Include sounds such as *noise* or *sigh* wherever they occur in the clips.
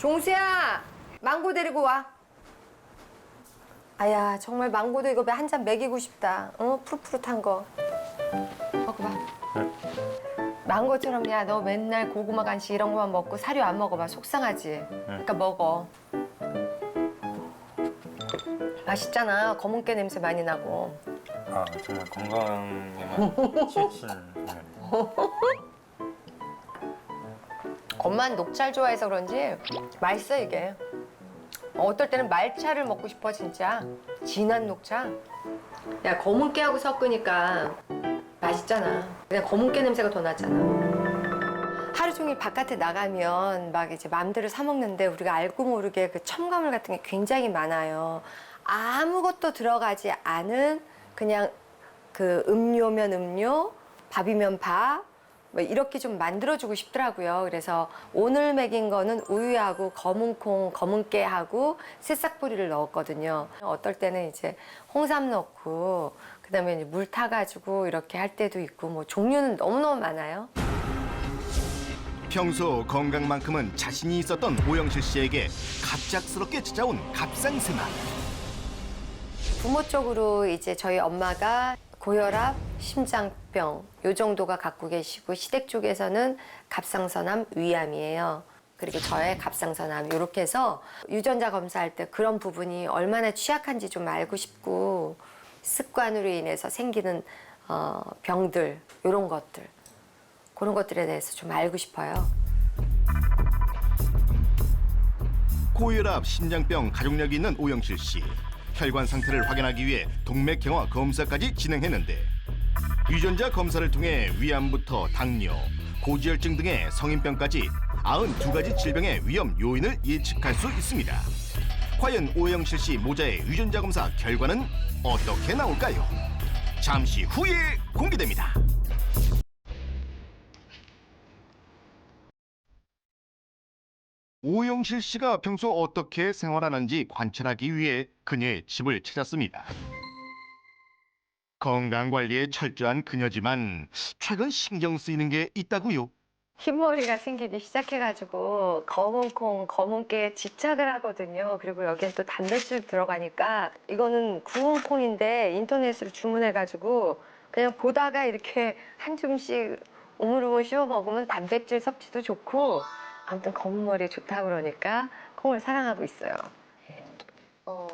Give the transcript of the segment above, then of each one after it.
종수야, 망고 데리고 와. 아야, 정말 망고도 이거 한 잔 먹이고 싶다. 어, 푸릇푸릇한 거. 먹어봐. 망고처럼 야, 너 맨날 고구마 간식 이런 거만 먹고 사료 안 먹어봐. 속상하지? 그러니까 먹어. 맛있잖아. 검은깨 냄새 많이 나고. 아 정말 건강에만 공연이에요. *laughs* 엄마는 녹차를 좋아해서 그런지 맛있어 이게. 어떨 때는 말차를 먹고 싶어 진짜. 진한 녹차. 야 검은 깨하고 섞으니까 맛있잖아. 그냥 검은 깨 냄새가 더 나잖아. 하루 종일 바깥에 나가면 막 이제 마음대로 사 먹는데 우리가 알고 모르게 그 첨가물 같은 게 굉장히 많아요. 아무것도 들어가지 않은 그냥 그 음료면 음료, 밥이면 밥, 뭐 이렇게 좀 만들어주고 싶더라고요. 그래서 오늘 먹인 거는 우유하고 검은 콩, 검은 깨하고 새싹뿌리를 넣었거든요. 어떨 때는 이제 홍삼 넣고 그다음에 이제 물 타가지고 이렇게 할 때도 있고 뭐 종류는 너무너무 많아요. 평소 건강만큼은 자신이 있었던 오영실 씨에게 갑작스럽게 찾아온 갑상선암. 부모 쪽으로 이제 저희 엄마가 고혈압, 심장병 요 정도가 갖고 계시고 시댁 쪽에서는 갑상선암, 위암이에요. 그리고 저의 갑상선암 이렇게 해서 유전자 검사할 때 그런 부분이 얼마나 취약한지 좀 알고 싶고 습관으로 인해서 생기는 어, 병들 이런 것들 그런 것들에 대해서 좀 알고 싶어요. 고혈압, 심장병 가족력이 있는 오영실 씨. 혈관 상태를 확인하기 위해 동맥경화 검사까지 진행했는데 유전자 검사를 통해 위암부터 당뇨, 고지혈증 등의 성인병까지 92가지 질병의 위험 요인을 예측할 수 있습니다. 과연 오영실 씨 모자의 유전자 검사 결과는 어떻게 나올까요? 잠시 후에 공개됩니다. 오영실 씨가 평소 어떻게 생활하는지 관찰하기 위해 그녀의 집을 찾았습니다. 건강 관리에 철저한 그녀지만 최근 신경 쓰이는 게 있다고요. 흰머리가 생기기 시작해가지고 검은 콩, 검은 깨에 집착을 하거든요. 그리고 여기에 또 단백질 들어가니까 이거는 구운 콩인데 인터넷으로 주문해가지고 그냥 보다가 이렇게 한 줌씩 오물오물 씹어 먹으면 단백질 섭취도 좋고 아무튼 검은 머리에 좋다 그러니까 콩을 사랑하고 있어요. 어,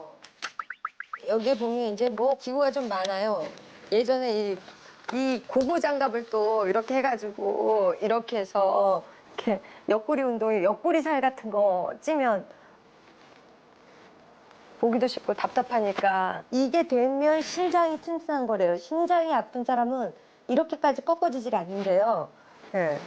여기에 보면 이제 뭐 기구가 좀 많아요. 예전에 이, 이 고무 장갑을 또 이렇게 해가지고 이렇게 해서 이렇게 옆구리 운동에 옆구리 살 같은 거 찌면 보기도 쉽고 답답하니까 이게 되면 신장이 튼튼한 거래요. 신장이 아픈 사람은 이렇게까지 꺾어지질 않는데요. 네.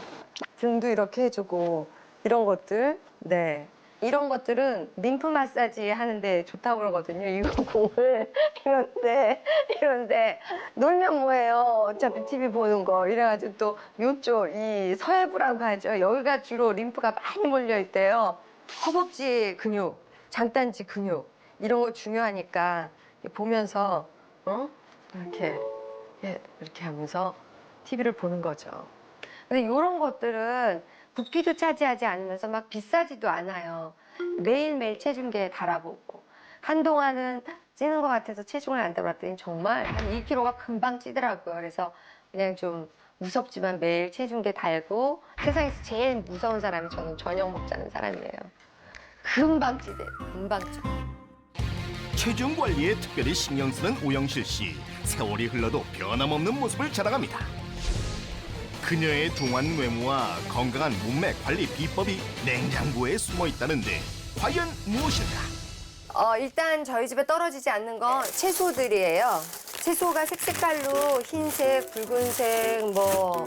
등도 이렇게 해주고 이런 것들, 네. 이런 것들은 림프 마사지 하는데 좋다고 그러거든요. *laughs* 이거 공을 이런데 이런데 놀면 뭐해요. 어차피 TV 보는 거 이래가지고 또 요쪽 이 서해부라고 하죠. 여기가 주로 림프가 많이 몰려 있대요. 허벅지 근육, 장단지 근육 이런 거 중요하니까 보면서 어 이렇게 예, 이렇게 하면서 TV를 보는 거죠. 근데 이런 것들은 붓기도 차지하지 않으면서 막 비싸지도 않아요. 매일매일 체중계에 달아보고 한동안은 찌는 것 같아서 체중을 안 달았더니 정말 한 2kg가 금방 찌더라고요. 그래서 그냥 좀 무섭지만 매일 체중계 달고 세상에서 제일 무서운 사람이 저는 저녁 먹자는 사람이에요. 금방 찌대, 금방 찌. 체중 관리에 특별히 신경 쓰는 오영실 씨. 세월이 흘러도 변함없는 모습을 자랑합니다. 그녀의 동안 외모와 건강한 몸매 관리 비법이 냉장고에 숨어 있다는데 과연 무엇일까? 어, 일단 저희 집에 떨어지지 않는 건 채소들이에요. 채소가 색색깔로 흰색, 붉은색, 뭐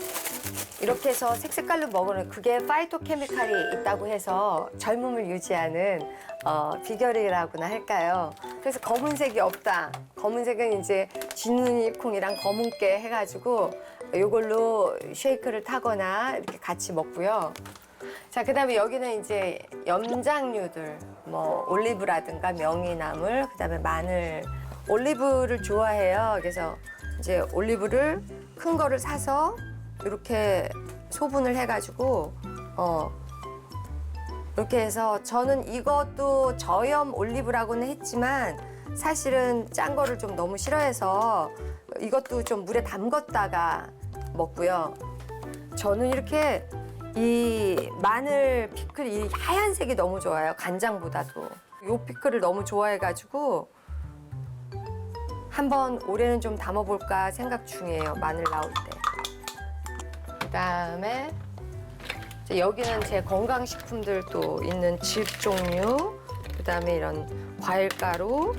이렇게 해서 색색깔로 먹으는 그게 파이토케미칼이 있다고 해서 젊음을 유지하는 어, 비결이라고나 할까요? 그래서 검은색이 없다. 검은색은 이제 진눈이 콩이랑 검은깨 해가지고 이걸로 쉐이크를 타거나 이렇게 같이 먹고요. 자, 그다음에 여기는 이제 염장류들, 뭐 올리브라든가 명이나물, 그다음에 마늘. 올리브를 좋아해요. 그래서 이제 올리브를 큰 거를 사서 이렇게 소분을 해가지고 어 이렇게 해서 저는 이것도 저염 올리브라고는 했지만 사실은 짠 거를 좀 너무 싫어해서 이것도 좀 물에 담갔다가 먹고요. 저는 이렇게 이 마늘 피클 이 하얀색이 너무 좋아요. 간장보다도. 요 피클을 너무 좋아해가지고 한번 올해는 좀 담아볼까 생각 중이에요. 마늘 나올 때. 그다음에 이제 여기는 제 건강식품들도 있는 즙 종류, 그다음에 이런 과일가루,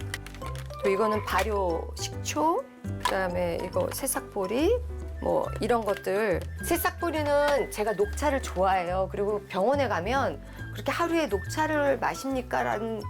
또 이거는 발효 식초, 그다음에 이거 새싹보리, 뭐 이런 것들. 새싹보리는 제가 녹차를 좋아해요. 그리고 병원에 가면 그렇게 하루에 녹차를 마십니까라는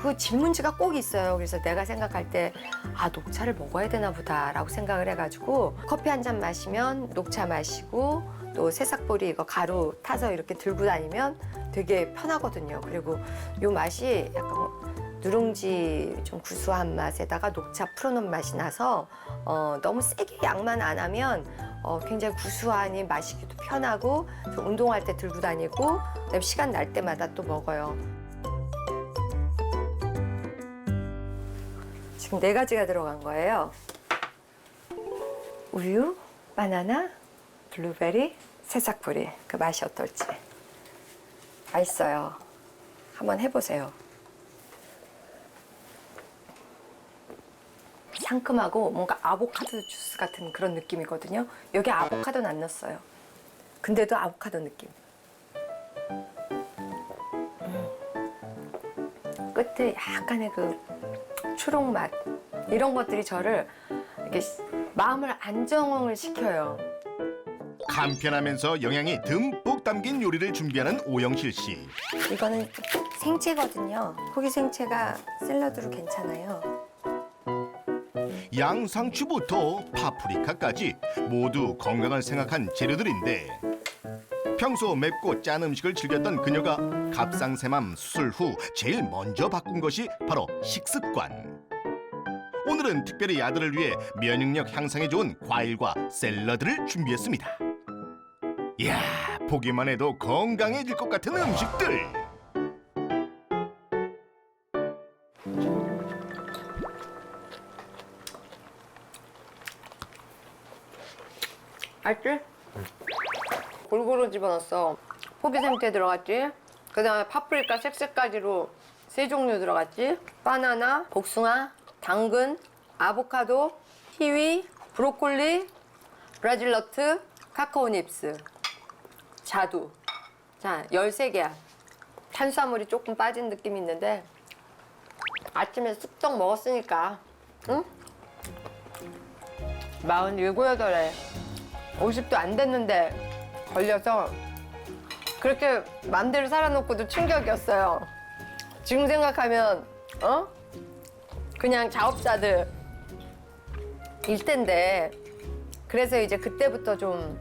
그 질문지가 꼭 있어요. 그래서 내가 생각할 때 아 녹차를 먹어야 되나 보다라고 생각을 해가지고 커피 한 잔 마시면 녹차 마시고 또 새싹보리 이거 가루 타서 이렇게 들고 다니면 되게 편하거든요. 그리고 요 맛이 약간 누룽지 좀 구수한 맛에다가 녹차 풀어놓은 맛이 나서 어, 너무 세게 양만 안 하면 어, 굉장히 구수하니 마시기도 편하고 좀 운동할 때 들고 다니고 그다음에 시간 날 때마다 또 먹어요. 지금 네 가지가 들어간 거예요. 우유, 바나나, 블루베리, 새싹뿌리. 그 맛이 어떨지. 맛있어요. 한번 해보세요. 상큼하고 뭔가 아보카도 주스 같은 그런 느낌이거든요. 여기 아보카도는 안 넣었어요. 근데도 아보카도 느낌. 음. 끝에 약간의 그 초록 맛 이런 것들이 저를 이렇게 마음을 안정을 시켜요. 간편하면서 영양이 듬뿍 담긴 요리를 준비하는 오영실 씨. 이거는 생채거든요. 고기 생채가 샐러드로 괜찮아요. 양상추부터 파프리카까지 모두 건강을 생각한 재료들인데 평소 맵고 짠 음식을 즐겼던 그녀가 갑상샘암 수술 후 제일 먼저 바꾼 것이 바로 식습관. 오늘은 특별히 아들을 위해 면역력 향상에 좋은 과일과 샐러드를 준비했습니다. 이야, 보기만 해도 건강해질 것 같은 음식들. 알지? 골고루 집어넣었어. 포기 생태 들어갔지? 그 다음에 파프리카 색색가지로 세 종류 들어갔지? 바나나, 복숭아, 당근, 아보카도, 키위, 브로콜리, 브라질 너트, 카카오 닙스, 자두. 자, 13개야. 탄수화물이 조금 빠진 느낌이 있는데 아침에 쑥떡 먹었으니까 응? 마흔 일곱 여덟에 50도 안 됐는데 걸려서 그렇게 맘대로 살아놓고도 충격이었어요. 지금 생각하면 어? 그냥 자업자들 일 텐데 그래서 이제 그때부터 좀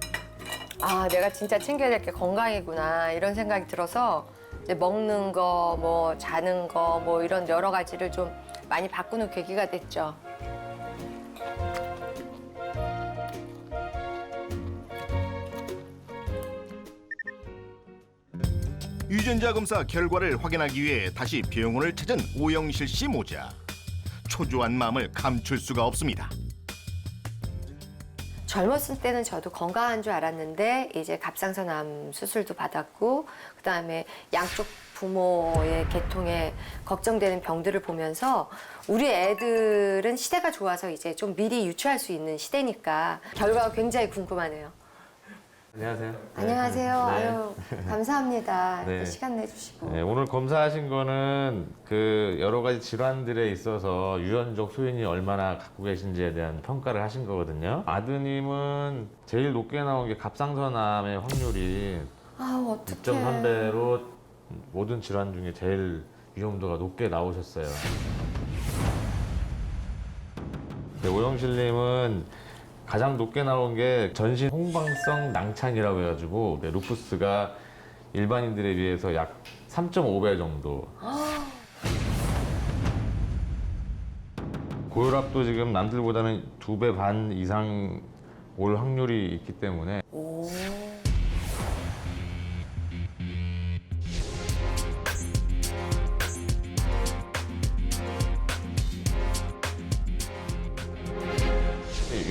아, 내가 진짜 챙겨야 될 게 건강이구나 이런 생각이 들어서 이제 먹는 거, 뭐 자는 거, 뭐 이런 여러 가지를 좀 많이 바꾸는 계기가 됐죠. 유전자 검사 결과를 확인하기 위해 다시 병원을 찾은 오영실 씨 모자. 초조한 마음을 감출 수가 없습니다. 젊었을 때는 저도 건강한 줄 알았는데 이제 갑상선암 수술도 받았고 그다음에 양쪽 부모의 계통에 걱정되는 병들을 보면서 우리 애들은 시대가 좋아서 이제 좀 미리 유추할 수 있는 시대니까 결과가 굉장히 궁금하네요. 안녕하세요. 안녕하세요. 네. 아유 *laughs* 감사합니다. 네. 이렇게 시간 내주시고. 네, 오늘 검사하신 거는 그 여러 가지 질환들에 있어서 유전적 소인이 얼마나 갖고 계신지에 대한 평가를 하신 거거든요. 아드님은 제일 높게 나온 게 갑상선암의 확률이 아 어떡해. 6.3배로 모든 질환 중에 제일 위험도가 높게 나오셨어요. 네, 오영실님은 가장 높게 나온 게 전신 홍방성 낭창이라고 해가지고 네, 루푸스가 일반인들에 비해서 약 3.5배 정도. 고혈압도 지금 남들보다는 두 배 반 이상 올 확률이 있기 때문에 오.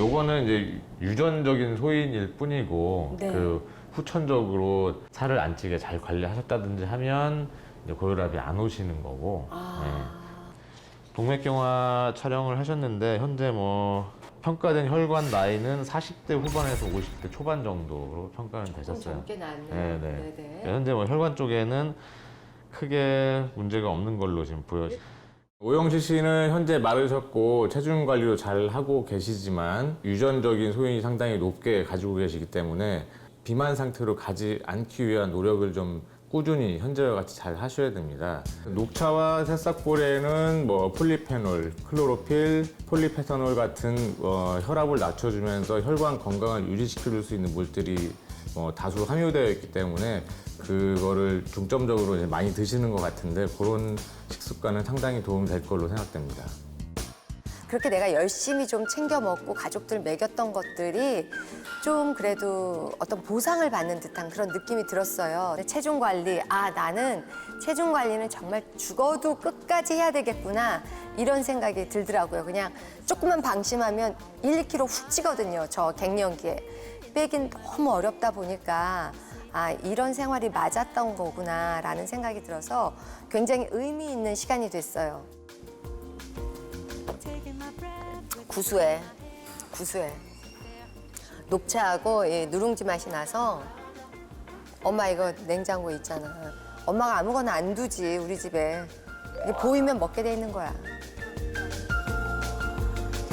요거는 이제 유전적인 소인일 뿐이고 네. 그 후천적으로 살을 안 찌게 잘 관리하셨다든지 하면 이제 고혈압이 안 오시는 거고. 아. 네. 동맥경화 촬영을 하셨는데 현재 뭐 평가된 혈관 나이는 40대 후반에서 50대 초반 정도로 평가는 되셨어요. 나왔네요. 네, 네. 현재 뭐 혈관 쪽에는 크게 문제가 없는 걸로 지금 보여집니다. 오영실 씨는 현재 마르셨고 체중 관리도 잘 하고 계시지만 유전적인 소인이 상당히 높게 가지고 계시기 때문에 비만 상태로 가지 않기 위한 노력을 좀 꾸준히 현재와 같이 잘 하셔야 됩니다. 녹차와 새싹볼에는 뭐 폴리페놀, 클로로필, 폴리페타놀 같은 어, 혈압을 낮춰주면서 혈관 건강을 유지시켜줄 수 있는 물들이 어, 다수 함유되어 있기 때문에 그거를 중점적으로 이제 많이 드시는 것 같은데 그런 식습관은 상당히 도움이 될 걸로 생각됩니다. 그렇게 내가 열심히 좀 챙겨 먹고 가족들 먹였던 것들이 좀 그래도 어떤 보상을 받는 듯한 그런 느낌이 들었어요. 체중 관리, 아, 나는 체중 관리는 정말 죽어도 끝까지 해야 되겠구나. 이런 생각이 들더라고요. 그냥 조금만 방심하면 1, 2kg 훅 찌거든요. 저 갱년기에. 빼긴 너무 어렵다 보니까 아, 이런 생활이 맞았던 거구나 라는 생각이 들어서 굉장히 의미 있는 시간이 됐어요. 구수해. 구수해. 녹차하고 이 누룽지 맛이 나서 엄마 이거 냉장고에 있잖아. 엄마가 아무거나 안 두지 우리 집에. 이게 보이면 먹게 돼 있는 거야.